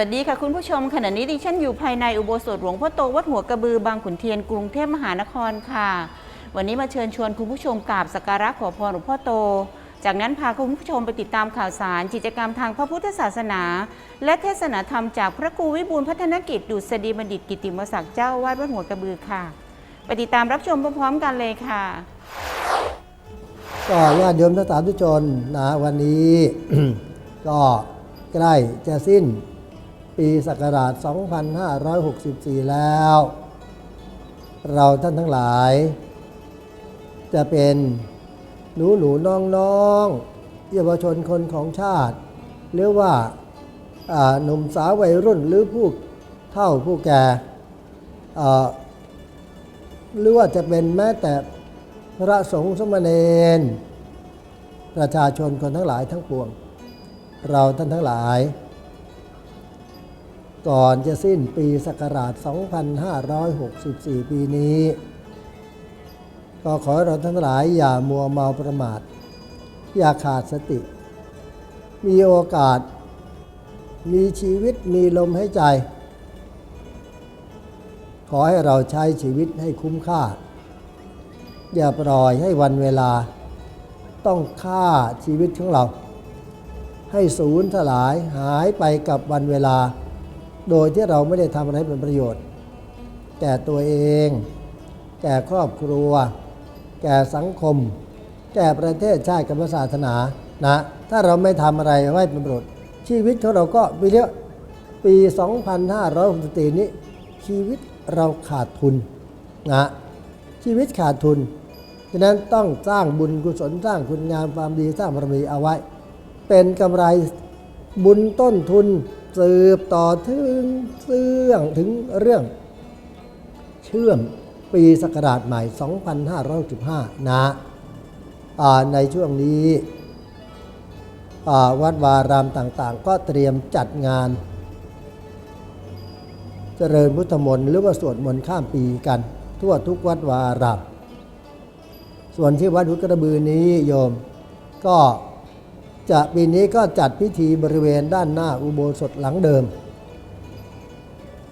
วัสดีค่ะคุณผู้ชมขณะนี้ดิฉันอยู่ภายในอุโบสถหลวงพ่อโตวัดหัวกระบือบางขุนเทียนกรุงเทพมหานครค่ะ วันนี้มาเชิญชวนคุณผู้ชมกราบสักการะขอพรหลวงพ่อโต จากนั้นพาคุณผู้ชมไปติดตามข่าวสารกิจกรรมทางพระพุทธศาสนา และเทศนาธรรมจากพระครูวิบูลย์พัฒนกิจดุษฎีบัณฑิตกิติมศักดิ์เจ้าอาวาดวัดหัวกระบือค่ะไปติดตามรับชมพร้อมๆกันเลยค่ะก็ญาติโยมทั้งสาธุชนนะวันนี้ ก็ใกล้จะสิ้น ปีศักราช 2564 แล้ว เราท่านทั้งหลาย จะเป็นหนูหนูน้องน้องเยาวชนคนของชาติ หรือว่าหนุ่มสาววัยรุ่นหรือผู้เฒ่าผู้แก่หรือว่าจะเป็นแม้แต่พระสงฆ์สมณเณรประชาชนคนทั้งหลายทั้งปวง เราท่านทั้งหลาย ก่อนจะสิ้นปีศักราช 2564 ปีนี้ ก็ขอให้เราทั้งหลายอย่ามัวเมาประมาท อย่าขาดสติ มีโอกาส มีชีวิตมีลมหายใจ ขอให้เราใช้ชีวิตให้คุ้มค่า อย่าปล่อยให้วันเวลา ต้องฆ่าชีวิตของเรา ให้สูญสลายหายไปกับวันเวลา โดยที่เราไม่ได้ทำอะไรเป็นประโยชน์ แก่ตัวเอง แก่ครอบครัว แก่สังคม แก่ประเทศชาติกับศาสนานะ ถ้าเราไม่ทำอะไรไว้เป็นประโยชน์ชีวิตของเราก็ปีเนี้ยปี 2564 นี้ ชีวิตเราขาดทุนนะชีวิตขาดทุนฉะนั้นต้องสร้างบุญกุศลสร้างคุณงามความดีสร้างบารมีเอาไว้ เป็นกำไรบุญต้นทุน สืบต่อถึงเรื่องถึงเรื่อง เชื่อมปีศักราชใหม่ 2565 นะอ่าในช่วงนี้วัดวารามต่างๆ ก็เตรียมจัดงาน เจริญพุทธมนต์หรือว่าสวดมนต์ข้ามปีกัน ทั่วทุกวัดวารามส่วนที่วัดหุกระบือนี้โยมก็ จะปีนี้ก็จัดพิธีบริเวณด้านหน้าอุโบสถหลังเดิม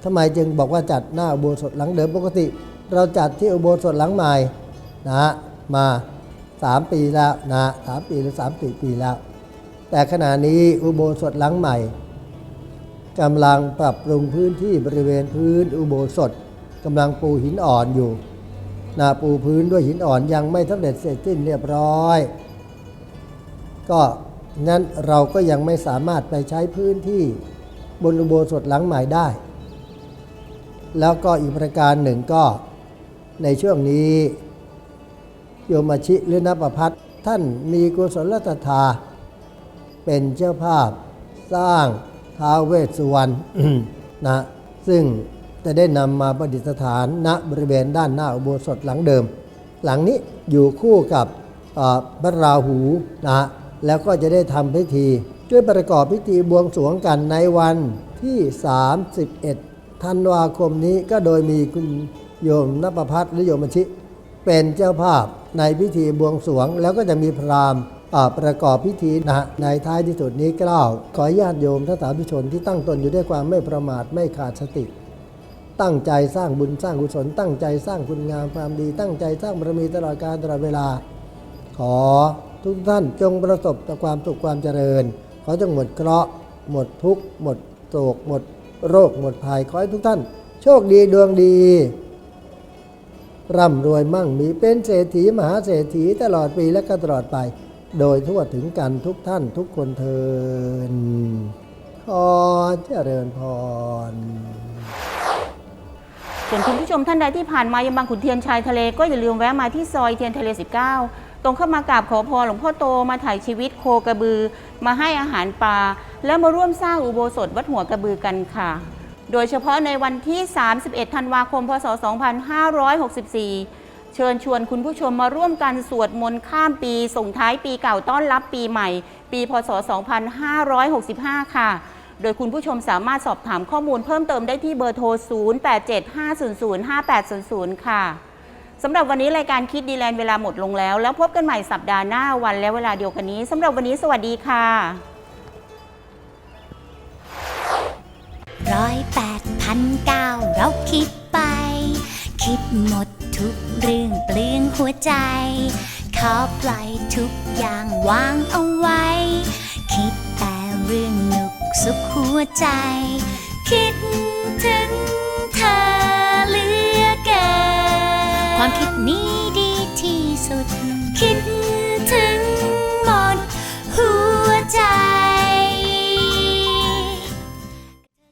ทำไมจึงบอกว่าจัดหน้าอุโบสถหลังเดิมปกติ เราจัดที่อุโบสถหลังใหม่นะมาสามปีแล้วนะสามปีหรือสามสี่ปีแล้ว แต่ขณะนี้อุโบสถหลังใหม่กำลังปรับปรุงพื้นที่บริเวณพื้นอุโบสถกำลังปูหินอ่อนอยู่นาปูพื้นด้วยหินอ่อนยังไม่สำเร็จเสร็จสิ้นเรียบร้อย ก็ นั้นเราก็ยังไม่สามารถไปใช้พื้นที่บนอุโบสถหลังใหม่ได้ แล้วก็อีกประการหนึ่งก็ในช่วงนี้ โยมชิหรือนปพัฒท่านมีกุศลศรัทธา เป็นเจ้าภาพสร้างท้าวเวสสุวรรณนะซึ่งจะได้นำมาประดิษฐานณบริเวณด้านหน้าอุโบสถหลังเดิม หลังนี้อยู่คู่กับพระราหูนะ แล้วก็จะได้ทำพิธีช่วยประกอบพิธีบวงสรวงกันในวันที่ 31 ธันวาคมนี้ก็โดยมีคุณโยมนภพัฒน์หรือโยมชิ เป็นเจ้าภาพในพิธีบวงสรวง แล้วก็จะมีพราหมณ์ประกอบพิธีนะในท้ายที่สุดนี้กล่าว ขอญาติโยมท่านสาธุชนที่ตั้งตนอยู่ด้วยความไม่ประมาทไม่ขาดสติ ตั้งใจสร้างบุญสร้างกุศล ตั้งใจสร้างคุณงามความดี ตั้งใจสร้างบารมีตลอดการตลอดเวลา ขอ ทุกท่านจงประสบแต่ความสุขความเจริญ ขอจงหมดเคราะห์หมดทุกข์หมดโศกหมดโรคหมดภัยขอให้ทุกท่าน โชคดีดวงดี ร่ำรวยมั่งมีเป็นเศรษฐีมหาเศรษฐีตลอดปีและก็ตลอดไป โดยทั่วถึงกันทุกท่านทุกคนเทินขอเจริญพรส่วนคุณผู้ชมท่านใดที่ผ่านมายังบางขุนเทียนชายทะเลก็อย่าลืมแวะมาที่ซอยเทียนทะเล 19 ตรงเข้ามากราบขอพรหลวงพ่อโตมาถ่ายชีวิตโคกระบือ มาให้อาหารปลาแล้วมาร่วมสร้างอุโบสถวัดหัวกระบือกันค่ะ โดยเฉพาะในวันที่ 31 ธันวาคม พศ 2564 เชิญชวนคุณผู้ชมมาร่วมกันสวดมนต์ข้ามปี ส่งท้ายปีเก่าต้อนรับปีใหม่ ปี พศ 2565 ค่ะโดยคุณผู้ชมสามารถสอบถามข้อมูลเพิ่มเติมได้ที่เบอร์โทร 0875005800 ค่ะ สำหรับวันนี้รายการคิดดีแลนด์เวลาหมดลงแล้ว แล้วพบกันใหม่สัปดาห์หน้าวันและเวลาเดียวกันนี้สำหรับวันนี้สวัสดีค่ะร้อยแปดพันเก้าเราคิดไป คิดหมดทุกเรื่องเปลืองหัวใจ ขอปล่อยทุกอย่างวางเอาไว้ คิดแต่เรื่องหนุกสุขหัวใจ คิดถึง ความคิดนี้ดีที่สุดคิด